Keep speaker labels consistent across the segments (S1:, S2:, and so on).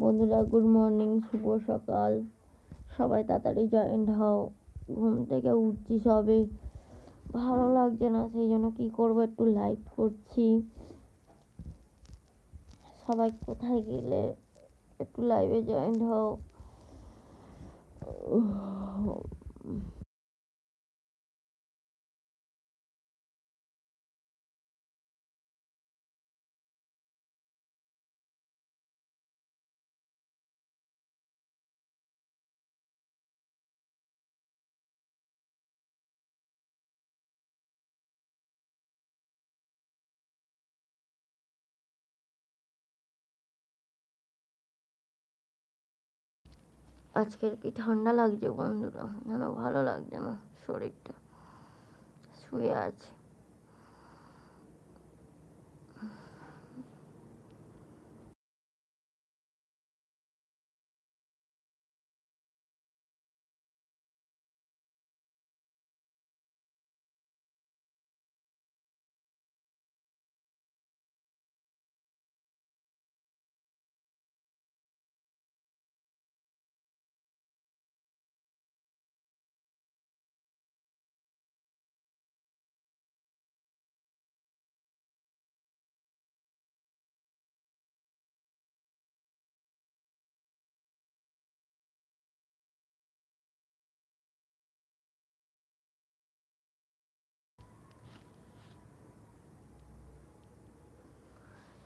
S1: বন্ধুরা good morning শুভ সকাল। সবাই তাড়াতাড়ি জয়েন্ট হও। ঘুম থেকে উঠছি সবে। ভালো লাগছে না, সেই জন্য কি করব, একটু লাইভ করছি। সবাই কোথায় গেলে? একটু লাইভে জয়েন্ট হও। আজকের কি ঠান্ডা লাগছে বন্ধুরা? ভালো লাগছে না শরীরটা। শুয়ে আছে।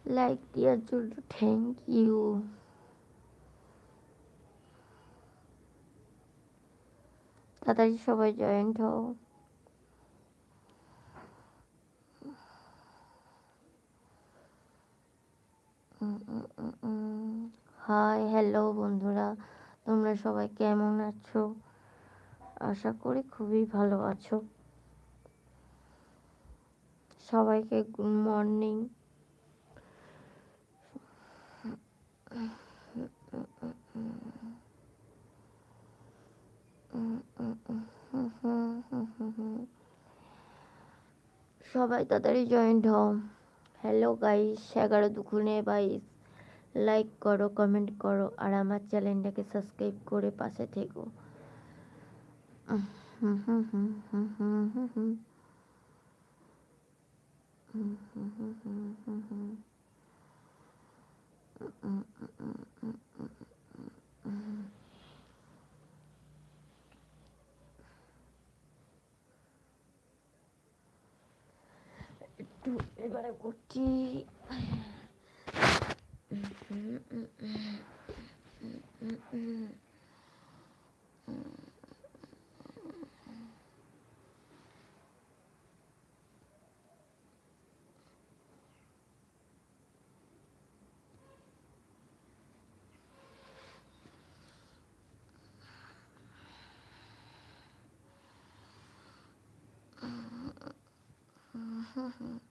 S1: লাইক দেওয়ার জন্য থ্যাংক ইউ তাড়াতাড়ি সবাই জয়েন্ট হও। হাই হ্যালো বন্ধুরা, তোমরা সবাই কেমন আছো? আশা করি খুবই ভালো আছো। সবাইকে গুড মর্নিং সবাই তাড়াতাড়ি জয়েন্ট হও হ্যালো গাইস এগারো দুখুনে বাইশ লাইক করো কমেন্ট করো আর আমার চ্যানেলটাকে সাবস্ক্রাইব করে পাশে থেকো হুম と、এবারে করছি Mm-hmm.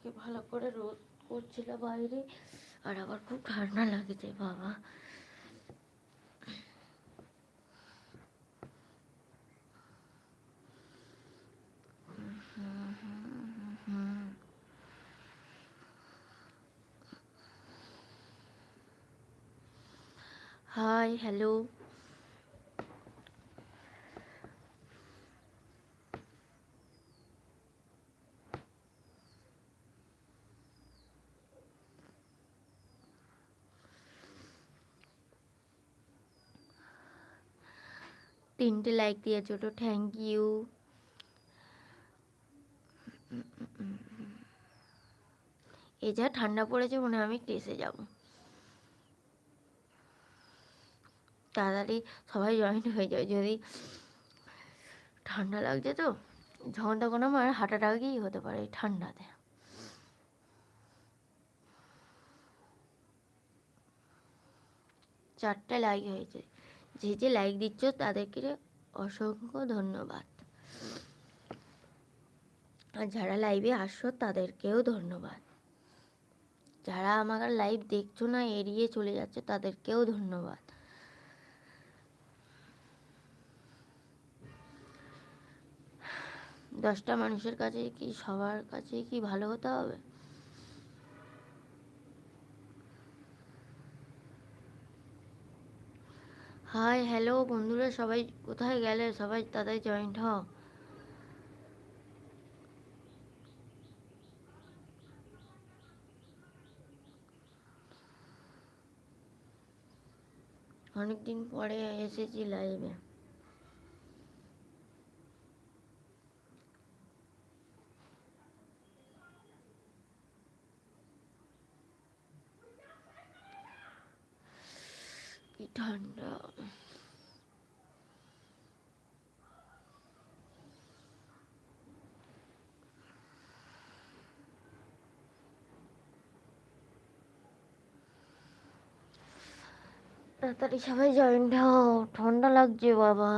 S1: আজকে ভালো করে রোদ করছিল বাইরে আর আবার খুব ঠান্ডা লাগছে বাবা। Hi hello. তিনটে লাইক দিয়ে ছোট থ্যাংক ইউ এ যা ঠান্ডা পড়েছে মনে হয় আমি ক্লেসে যাব। তাড়াতাড়ি সবাই জয়েন হয়ে যায় যদি ঠান্ডা লাগছে তো। যখন তখন আমার হার্ট অ্যাটাকই হতে পারে ঠান্ডাতে। চারটে লাইক হয়েছে। যে যে লাইক দিচ্ছ তাদেরকে অসংখ্য ধন্যবাদ। আর যারা লাইভে আসছো তাদেরকেও ধন্যবাদ। যারা আমার লাইভ দেখছ না, এড়িয়ে চলে যাচ্ছে, তাদেরকেও ধন্যবাদ। দশটা মানুষের কাছে কি সবার কাছে কি ভালো হতে হবে? হাই হ্যালো বন্ধুরা সবাই কোথায় গেলে? সবাই তাদের জয়েন্ট হ অনেকদিন পরে এসেছি লাইভে কি ঠান্ডা তাড়াতাড়ি সবাই জয়েন্ট হও, ঠান্ডা লাগছে বাবা।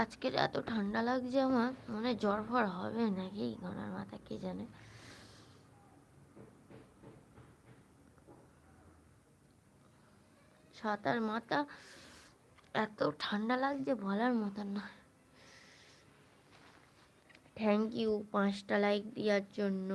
S1: আজকের এত ঠান্ডা লাগছে আমার, মনে জ্বর ফর হবে নাকি গনার মাথা কে জানে। সাতার মাথা এত ঠান্ডা লাগছে বলার মতন না থ্যাংক ইউ পাঁচটা লাইক দেওয়ার জন্য।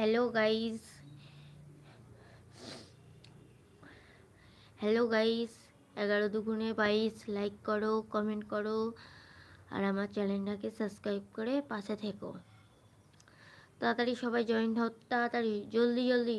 S1: হ্যালো গাইস হ্যালো গাইস এগারো দুগুণে বাইশ লাইক করো কমেন্ট করো, আর আমার চ্যানেলটাকে সাবস্ক্রাইব করে পাশে থেকো। তাড়াতাড়ি সবাই জয়েন হও, তাড়াতাড়ি, জলদি জলদি।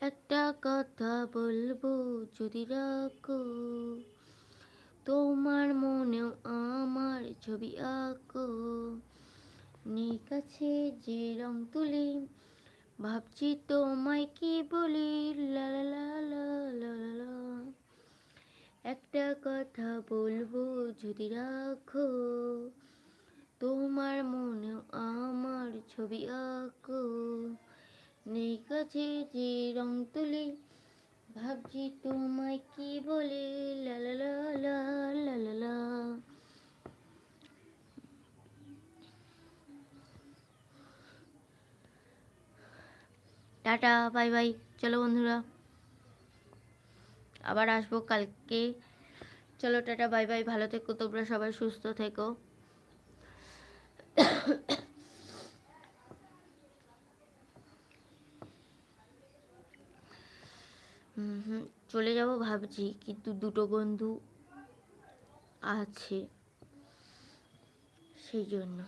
S1: একটা কথা বলব যদি রাখো, তোমার মনেও আমার ছবি আঁকো। নেই কাছে যে রং তুলি, ভাবছি তোমায় কি বলি? লা লা। একটা কথা বলব যদি রাখো, তোমার মনেও আমার ছবি আঁকো। নেই কাছে যে রং তুলি। ভাবছি তোমায় কি বলে? লা লা লা। Tata, bye bye. চলো বন্ধুরা, আবার আসব কালকে। চলো, টাটা, বাই বাই। ভালো থেকো তোমরা সবাই, সুস্থ থেকো। চলে যাব ভাবছি, কিন্তু দুটো বন্ধু আছে। সেই জন্য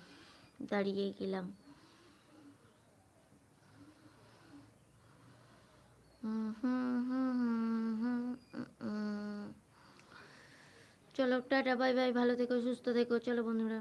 S1: দাঁড়িয়ে গেলাম। চলো, টাটা, বাই বাই, ভালো থেকো, সুস্থ থেকো, চলো বন্ধুরা।